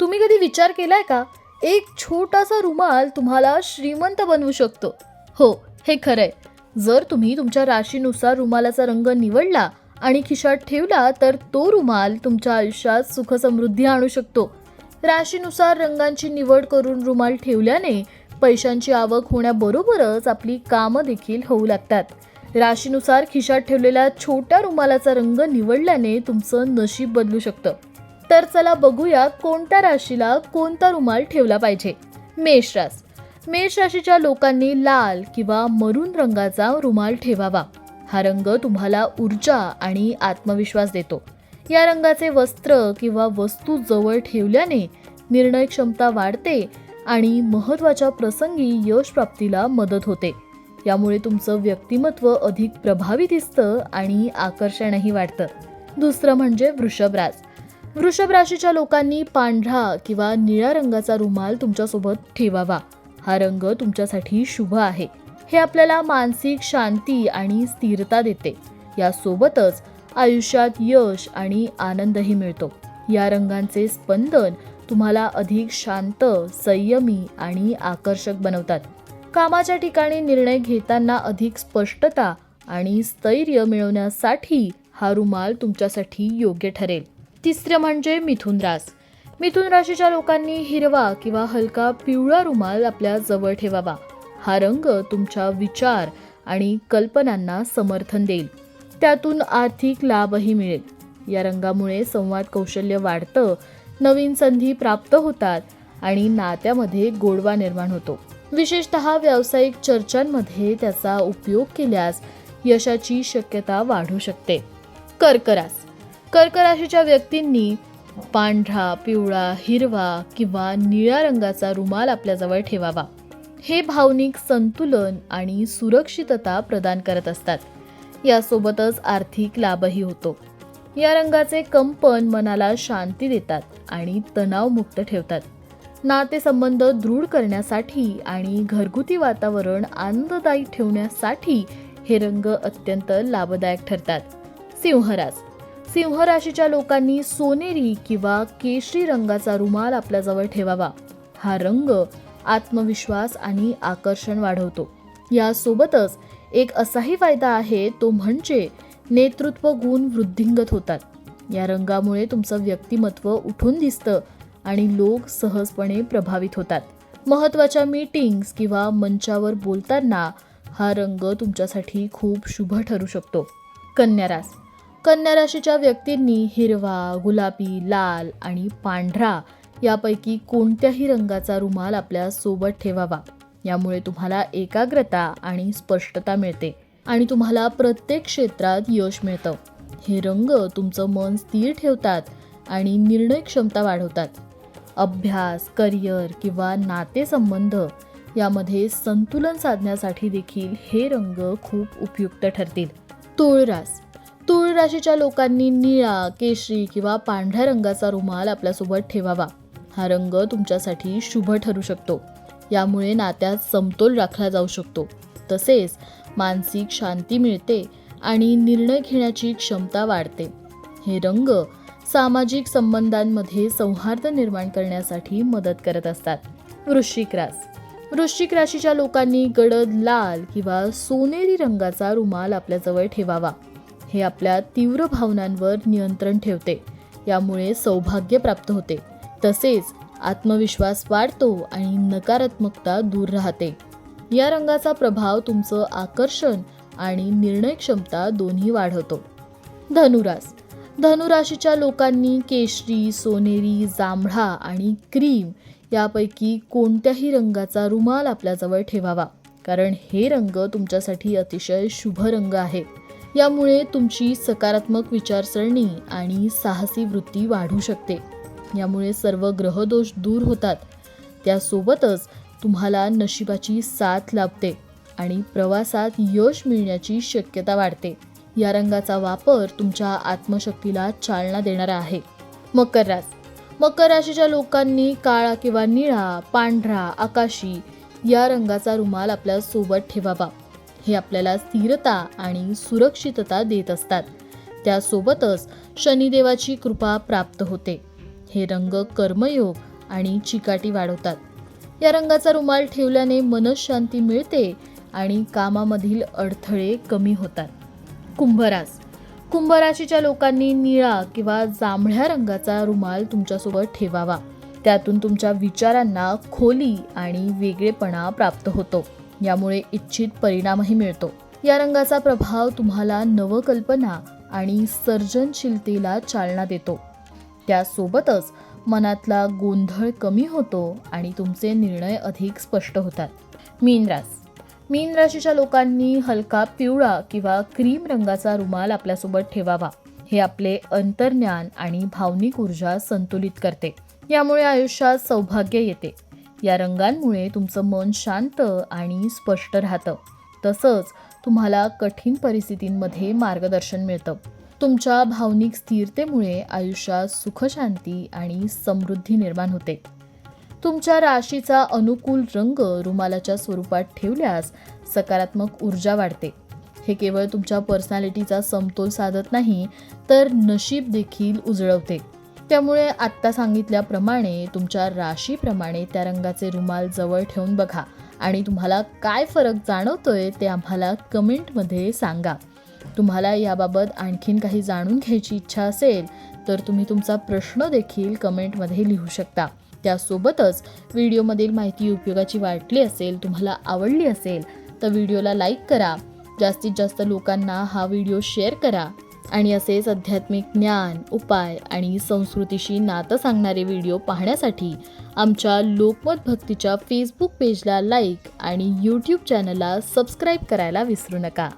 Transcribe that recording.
तुम्ही कधी विचार केलाय का? एक छोटासा रुमाल तुम्हाला श्रीमंत बनवू शकतो. हो हे खरंय. जर तुम्ही तुमच्या राशीनुसार रुमालाचा रंग निवडला आणि खिशात ठेवला तर तो रुमाल तुमच्या आयुष्यात सुख समृद्धी आणू शकतो. राशीनुसार रंगांची निवड करून रुमाल ठेवल्याने पैशांची आवक होण्याबरोबरच आपली कामं देखील होऊ लागतात. राशीनुसार खिशात ठेवलेल्या छोट्या रुमालाचा रंग निवडल्याने तुमचं नशीब बदलू शकतं. तर चला बघूया कोणत्या राशीला कोणता रुमाल ठेवला पाहिजे. मेष रास. मेष राशीच्या लोकांनी लाल किंवा मरून रंगाचा रुमाल ठेवावा. हा रंग तुम्हाला ऊर्जा आणि आत्मविश्वास देतो. या रंगाचे वस्त्र किंवा वस्तू जवळ ठेवल्याने निर्णय क्षमता वाढते आणि महत्त्वाच्या प्रसंगी यश प्राप्तीला मदत होते. यामुळे तुमचं व्यक्तिमत्व अधिक प्रभावी दिसतं आणि आकर्षणही वाढतं. दुसरं म्हणजे वृषभराज वृषभ राशीच्या लोकांनी पांढरा किंवा निळ्या रंगाचा रुमाल तुमच्यासोबत ठेवावा. हा रंग तुमच्यासाठी शुभ आहे. हे आपल्याला मानसिक शांती आणि स्थिरता देते. यासोबतच आयुष्यात यश आणि आनंदही मिळतो. या रंगांचे स्पंदन तुम्हाला अधिक शांत संयमी आणि आकर्षक बनवतात. कामाच्या ठिकाणी निर्णय घेताना अधिक स्पष्टता आणि स्थैर्य मिळवण्यासाठी हा रुमाल तुमच्यासाठी योग्य ठरेल. तिसरं म्हणजे मिथुन रास. मिथुन राशीच्या लोकांनी हिरवा किंवा हलका पिवळा रुमाल आपल्या जवळ ठेवावा. हा रंग तुमच्या विचार आणि कल्पनांना समर्थन देईल. त्यातून आर्थिक लाभही मिळेल. या रंगामुळे संवाद कौशल्य वाढतं नवीन संधी प्राप्त होतात आणि नात्यामध्ये गोडवा निर्माण होतो. विशेषत व्यावसायिक चर्चांमध्ये त्याचा उपयोग केल्यास यशाची शक्यता वाढू शकते. कर्करास कर्क राशीच्या व्यक्तींनी पांढरा पिवळा हिरवा किंवा निळ्या रंगाचा रुमाल आपल्याजवळ ठेवावा. हे भावनिक संतुलन आणि सुरक्षितता प्रदान करत असतात. यासोबतच आर्थिक लाभही होतो. या रंगाचे कंपन मनाला शांती देतात आणि तणावमुक्त ठेवतात. नातेसंबंध दृढ करण्यासाठी आणि घरगुती वातावरण आनंददायी ठेवण्यासाठी हे रंग अत्यंत लाभदायक ठरतात. सिंहराज सिंह राशीच्या लोकांनी सोनेरी किंवा केशरी रंगाचा रुमाल आपल्याजवळ ठेवावा. हा रंग आत्मविश्वास आणि आकर्षण वाढवतो. यासोबतच एक असाही फायदा आहे तो म्हणजे नेतृत्व गुण वृद्धिंगत होतात. या रंगामुळे तुमचं व्यक्तिमत्व उठून दिसतं आणि लोक सहजपणे प्रभावित होतात. महत्त्वाच्या मीटिंग्स किंवा मंचावर बोलताना हा रंग तुमच्यासाठी खूप शुभ ठरू शकतो. कन्यारास कन्या राशीच्या व्यक्तींनी हिरवा गुलाबी लाल आणि पांढरा यापैकी कोणत्याही रंगाचा रुमाल आपल्यासोबत ठेवावा. यामुळे तुम्हाला एकाग्रता आणि स्पष्टता मिळते आणि तुम्हाला प्रत्येक क्षेत्रात यश मिळतं. हे रंग तुमचं मन स्थिर ठेवतात आणि निर्णय क्षमता वाढवतात. अभ्यास करिअर किंवा नातेसंबंध यामध्ये संतुलन साधण्यासाठी देखील हे रंग खूप उपयुक्त ठरतील. तुळरास तुळ राशीच्या लोकांनी निळा केशरी किंवा पांढऱ्या रंगाचा रुमाल आपल्यासोबत ठेवावा. हा रंग तुमच्यासाठी शुभ ठरू शकतो. यामुळे नात्यात समतोल राखला जाऊ शकतो. तसेच मानसिक शांती मिळते आणि निर्णय घेण्याची क्षमता वाढते. हे रंग सामाजिक संबंधांमध्ये सौहार्द निर्माण करण्यासाठी मदत करत असतात. वृश्चिक रास. वृश्चिक राशीच्या लोकांनी गडद लाल किंवा सोनेरी रंगाचा रुमाल आपल्याजवळ ठेवावा. हे आपल्या तीव्र भावनांवर नियंत्रण ठेवते. यामुळे सौभाग्य प्राप्त होते. तसेच आत्मविश्वास वाढतो आणि नकारात्मकता दूर राहते. या रंगाचा प्रभाव तुमचं आकर्षण आणि निर्णय क्षमता दोन्ही वाढवतो. धनुरास. धनुराशीच्या लोकांनी केशरी सोनेरी जांभळा आणि क्रीम यापैकी कोणत्याही रंगाचा रुमाल आपल्याजवळ ठेवावा. कारण हे रंग तुमच्यासाठी अतिशय शुभ रंग आहे. यामुळे तुमची सकारात्मक विचारसरणी आणि साहसी वृत्ती वाढू शकते. यामुळे सर्व ग्रहदोष दूर होतात. त्यासोबतच तुम्हाला नशिबाची साथ लाभते आणि प्रवासात यश मिळण्याची शक्यता वाढते. या रंगाचा वापर तुमच्या आत्मशक्तीला चालना देणारा आहे. मकर रास मकर राशीच्या लोकांनी काळा किंवा निळा पांढरा आकाशी या रंगाचा रुमाल आपल्यासोबत ठेवावा. हे आपल्याला स्थिरता आणि सुरक्षितता देत असतात. त्यासोबतच शनिदेवाची कृपा प्राप्त होते. हे रंग कर्मयोग आणि चिकाटी वाढवतात. या रंगाचा रुमाल ठेवल्याने मनशांती मिळते आणि कामामधील अडथळे कमी होतात. कुंभरास कुंभराशीच्या लोकांनी निळा किंवा जांभळ्या रंगाचा रुमाल तुमच्यासोबत ठेवावा. त्यातून तुमच्या विचारांना खोली आणि वेगळेपणा प्राप्त होतो. यामुळे इच्छित परिणामही मिळतो. या रंगाचा प्रभाव तुम्हाला नवकल्पना आणि सर्जनशीलतेला चालना देतो. त्यासोबतच मनातला गोंधळ कमी होतो आणि तुमचे निर्णय अधिक स्पष्ट होतात. मीन रास मीन राशीच्या लोकांनी हलका पिवळा किंवा क्रीम रंगाचा रुमाल आपल्यासोबत ठेवावा. हे आपले अंतर्ज्ञान आणि भावनिक ऊर्जा संतुलित करते. यामुळे आयुष्यात सौभाग्य येते. या रंगांमुळे तुमचं मन शांत आणि स्पष्ट राहतं. तसंच तुम्हाला कठीण परिस्थितींमध्ये मार्गदर्शन मिळतं. तुमच्या भावनिक स्थिरतेमुळे आयुष्यात सुखशांती आणि समृद्धी निर्माण होते. तुमच्या राशीचा अनुकूल रंग रुमालाच्या स्वरूपात ठेवल्यास सकारात्मक ऊर्जा वाढते. हे केवळ तुमच्या पर्सनॅलिटीचा समतोल साधत नाही तर नशीब देखील उजळवते. त्यामुळे आत्ता सांगितल्याप्रमाणे तुमच्या राशीप्रमाणे त्या रंगाचे रुमाल जवळ ठेवून बघा. आणि तुम्हाला काय फरक जाणवतोय ते आम्हाला कमेंटमध्ये सांगा. तुम्हाला याबाबत आणखीन काही जाणून घ्यायची इच्छा असेल तर तुम्ही तुमचा प्रश्न देखील कमेंटमध्ये लिहू शकता. त्यासोबतच व्हिडिओमधील माहिती उपयोगाची वाटली असेल तुम्हाला आवडली असेल तर व्हिडिओला लाईक करा. जास्तीत जास्त लोकांना हा व्हिडिओ शेअर करा. आणि असेच आध्यात्मिक ज्ञान उपाय आणि संस्कृतीशी नातं सांगणारे व्हिडिओ पाहण्यासाठी आमच्या लोकमत भक्तीच्या फेसबुक पेजला लाईक आणि यूट्यूब चॅनलला सबस्क्राईब करायला विसरू नका.